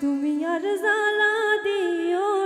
তুমি আর জ্বালা দিও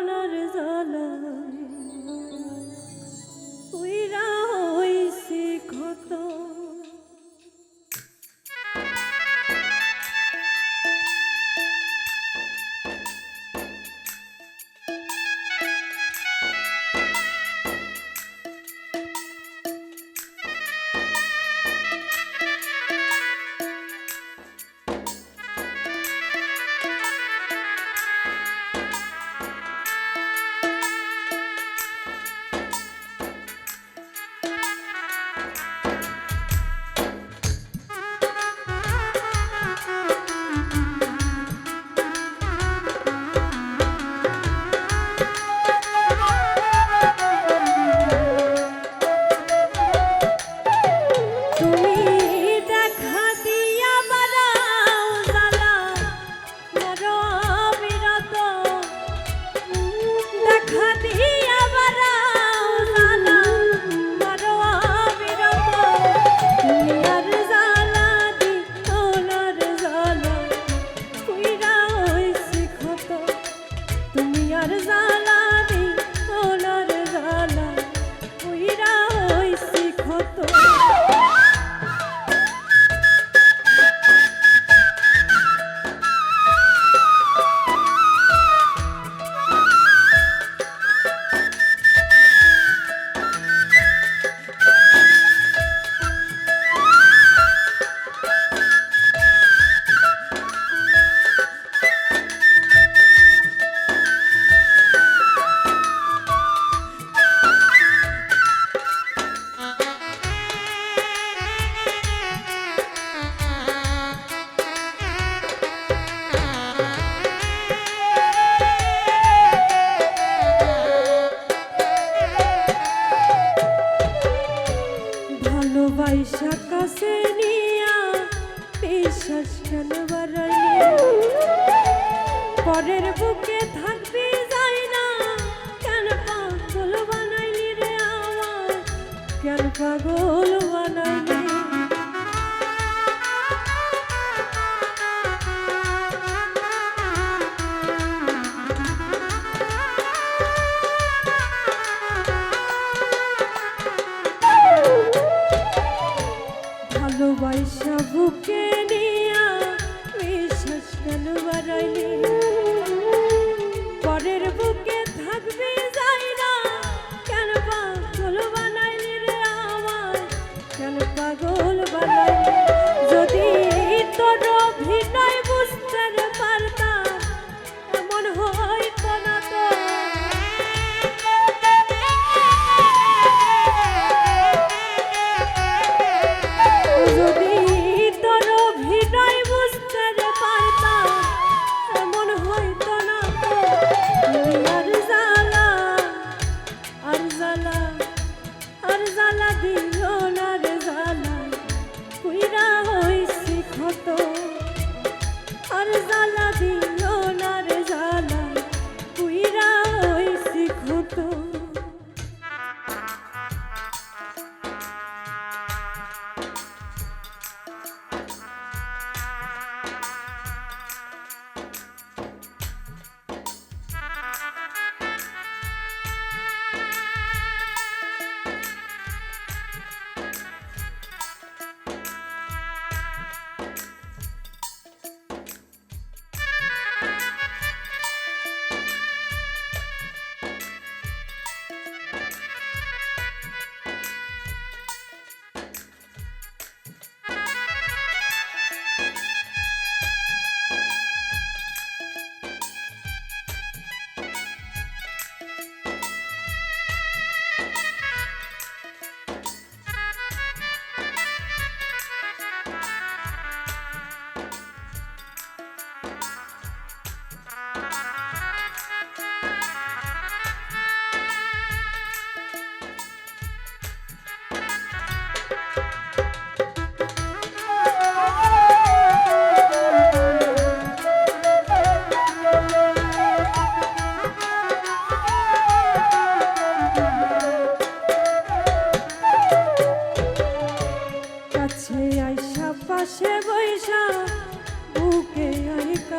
বিশ্বাস কেন পরের বুকে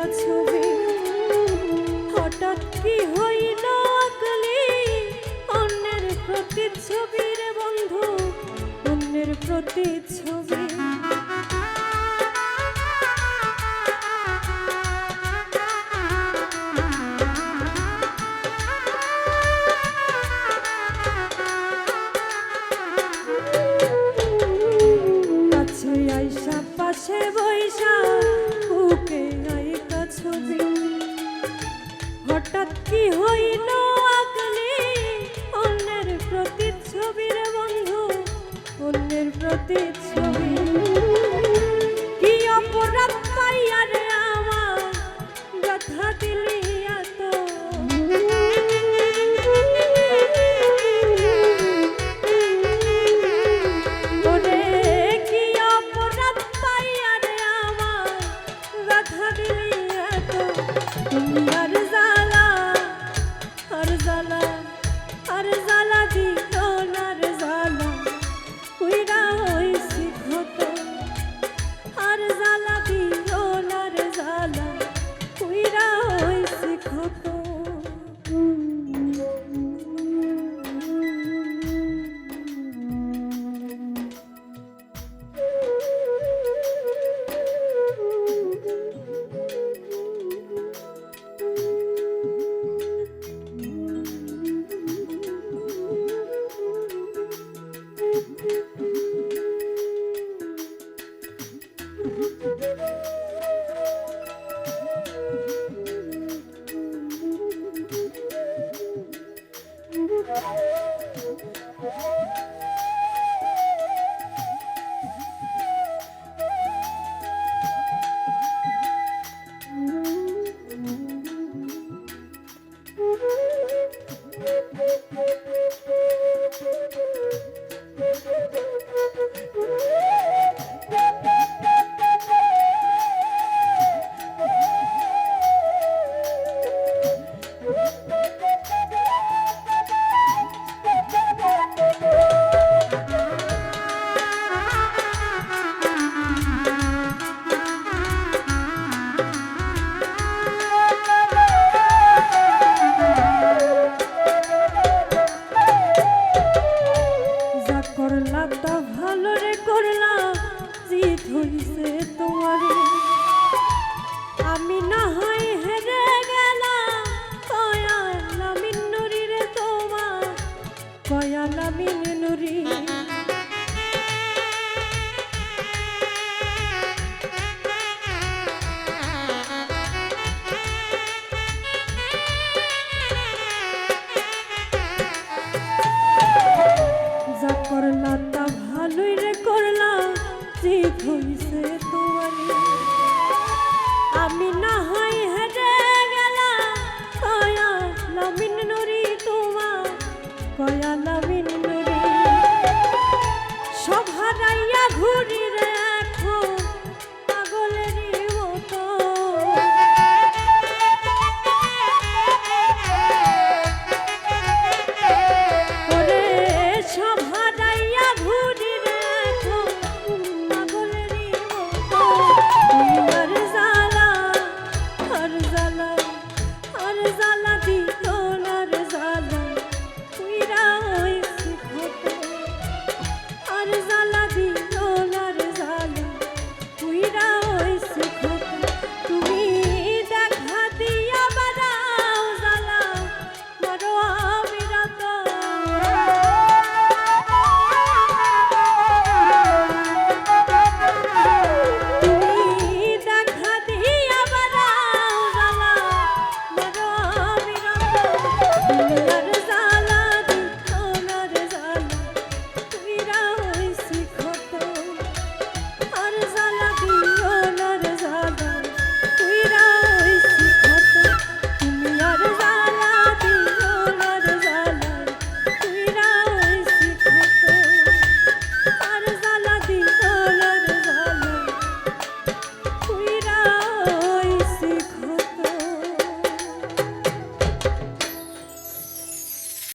to হঠাৎ কি হইল আকালে? অন্যের প্রতি ছবির বন্ধু অন্যের প্রতি ছবি। কয়ালা মিনুরি যা করলা তা ভালোই রে করলা ঠিক হইছে তো।